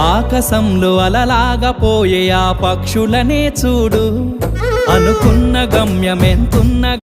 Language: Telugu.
ఆకాశంలో అలలాగా పోయే ఆ పక్షులనే చూడు. అనుకున్న గమ్యమెంతున్న